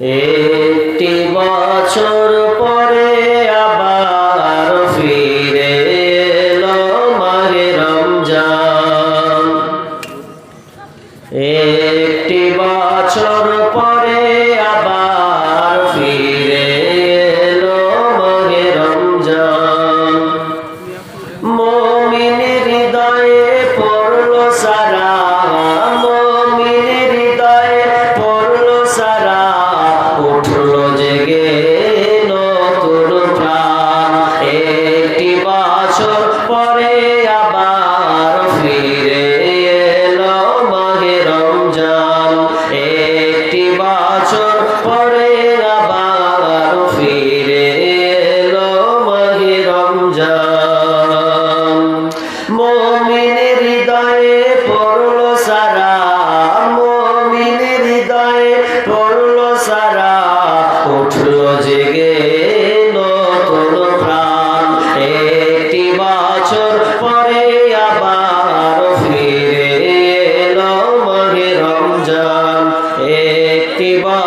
একটি বছর একটি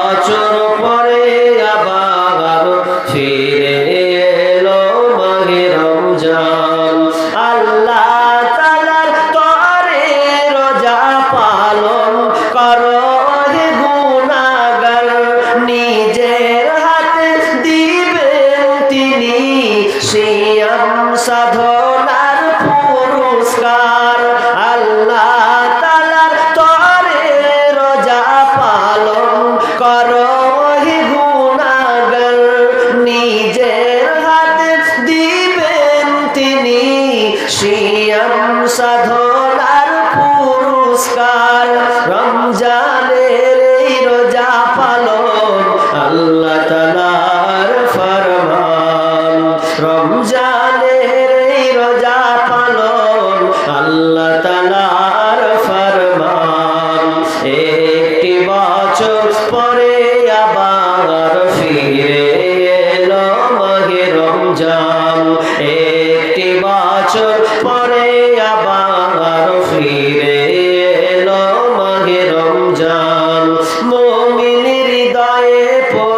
বছর পরে আবার ফিরে এলো মাহে রমজান। আল্লাহ তালার তরে রোজা পালন করো হে গুনাগার নিজের হাতে দিবেন তিনি সিয়াম সাধনার হৃদয়ে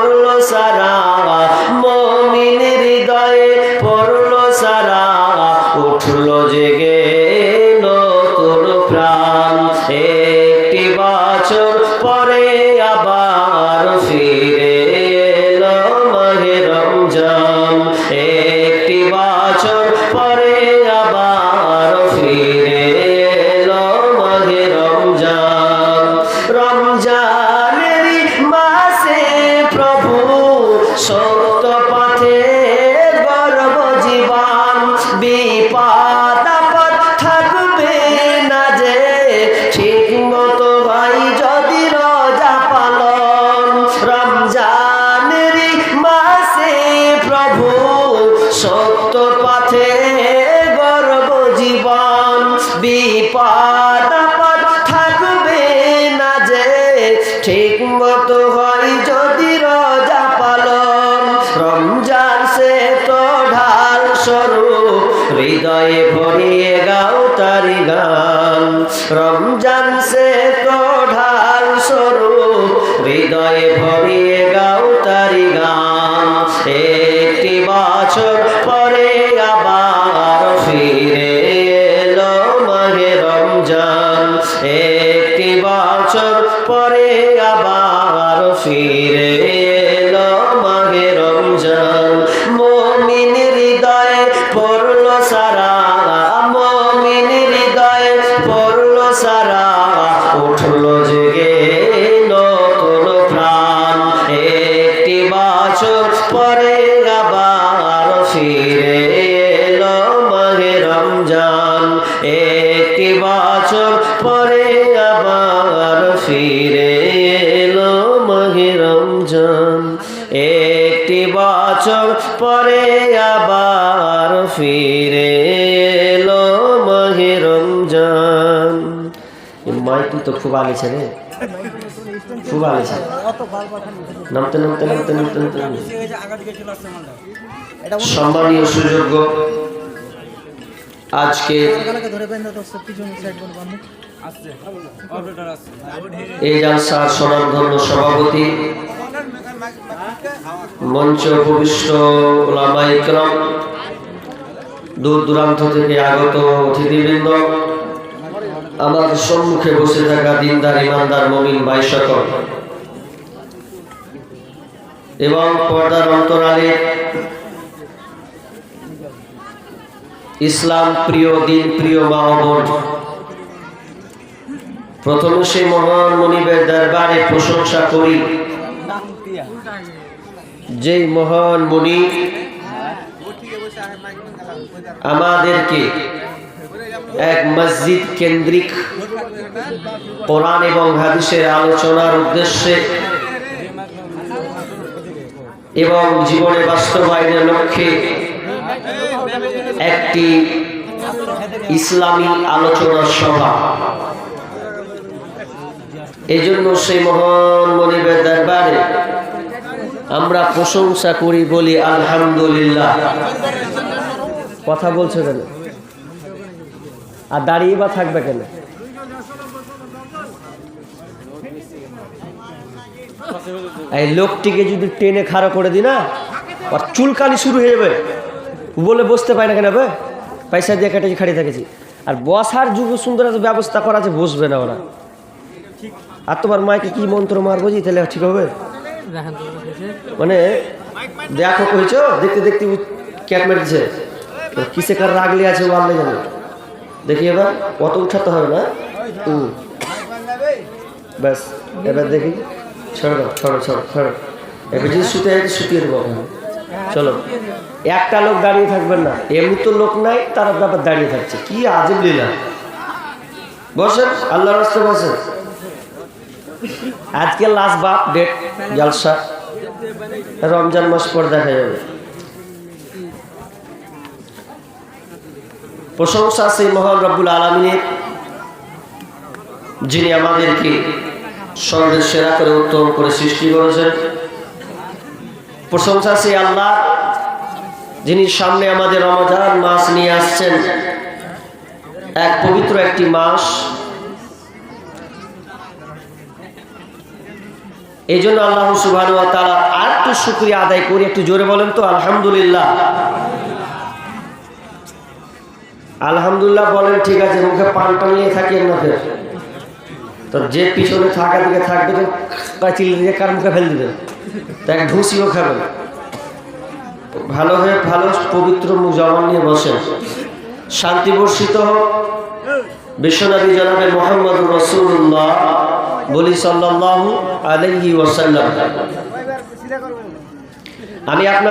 soy একটি বছর পরে আবার ফিরে এলো মাহে রমজান। একটি বছর পরে আবার ফিরে এলো মাহে রমজান। মমিন হৃদয়ে পড়ল সারা, মমিন হৃদয়ে পড়ল সারা, উঠল জেগে নতুন প্রাণ। একটি বছর পরে আবার ফিরে এলো মাহে রমজান। একটি বছর পরে আবার ফিরে এলো মাহে রমজান। একটি বছর পরে আবার ফিরে এলো মাহে রমজান। মাইক তো খুব আগে ছেড়ে খুব আগে ছেড়ে নামতে নামতে নামতে নামতে নামতে সম্মানীয় সুযোগ্য। আজকে এই জালসার স্বনামধন্য সভাপতি। মঞ্চ উপবিষ্ট ওলামাই ক্রম দূর দূরান্ত থেকে আগত অতিথিবৃন্দ। আমার সম্মুখে বসে থাকা দিনদার ইমানদার মমিন সকল এবং পর্দার অন্তরালে ইসলাম প্রিয়, দিন প্রিয় মা বোন প্রথমে সেই মহান মনিবের দরবারে প্রশংসা করি। যে মহান মনি আমাদেরকে এক মসজিদ কেন্দ্রিক কোরআন এবং হাদিসের আলোচনার উদ্দেশ্যে এবং জীবনে বাস্তবায়নের লক্ষ্যে একটি ইসলামী আলোচনা সভা। এই জন্য সেই মহান মনিবের দরবারে আমরা প্রশংসা করি, বলি, আলহামদুলিল্লাহ। কথা বলছো কেন? আর দাঁড়িয়ে বা থাকবে কেন? এই লোকটিকে যদি টেনে খাড়া করে দি না আর চুলকানি শুরু হয়ে যাবে। বলে বসতে পায় না কেন বে? পয়সা দিয়ে কেটে খাড়িয়ে থেকেছি আর বসার যুব সুন্দর একটা ব্যবস্থা করা আছে, বসবে না ওরা। আর তোমার মাইকে কি মন্ত্র মারবো জি তাহলে ঠিক হবে? মানে দেখো কইছ, দেখতে দেখতে ক্যাট মেরেছে। কিসে কার রাগলে আছে ও আল্লাহ জানে? দেখি এবার, কত উঠাতে হবে না? ব্যাস, এবার দেখি। যদি শুতে শুকিয়ে দেবো। চলো। একটা লোক দাঁড়িয়ে থাকবেন না। এমনি তো লোক নাই, তারা ব্যাপার দাঁড়িয়ে থাকছে। কি আজব লীলা। বসেন আল্লাহ রাস্তে বসেন। আজকে লাস্ট বাপ, ডেট, জলসা। রমজান মাস পর দেখা যাবে। প্রশংসা সেই মহান রব্বুল আলমিনের, যিনি আমাদেরকে স্বর্গের সেরা করে উত্তম করে সৃষ্টি করেছেন। প্রশংসা সেই আল্লাহ, যিনি সামনে আমাদের রমজান মাস নিয়ে আসছেন। এক পবিত্র একটি মাস। এই জন্য আল্লাহ সুবাহ তারা আর একটু শুক্রিয়া আদায় করি, একটু জোরে বলেন তো, আলহামদুলিল্লাহ। আলহামদুলিল্লাহ বলেন, ঠিক আছে, মুখে পান টান নিয়ে থাকি না তো যে পিছনে থাকা দিকে থাকবে তো চিল্লি দিয়ে কার মুখে ফেল দিবে? এক ঢুসিও খাবেন ভালো হয়ে ভালো পবিত্র মুখ জবান নিয়ে বসেন। শান্তি বর্ষিত হোক বিশ্বনবী জনাবে মোহাম্মদ রসুল্লাহ বলি সাল্লাহ আলহি ওসাল্লাম আমি আপনার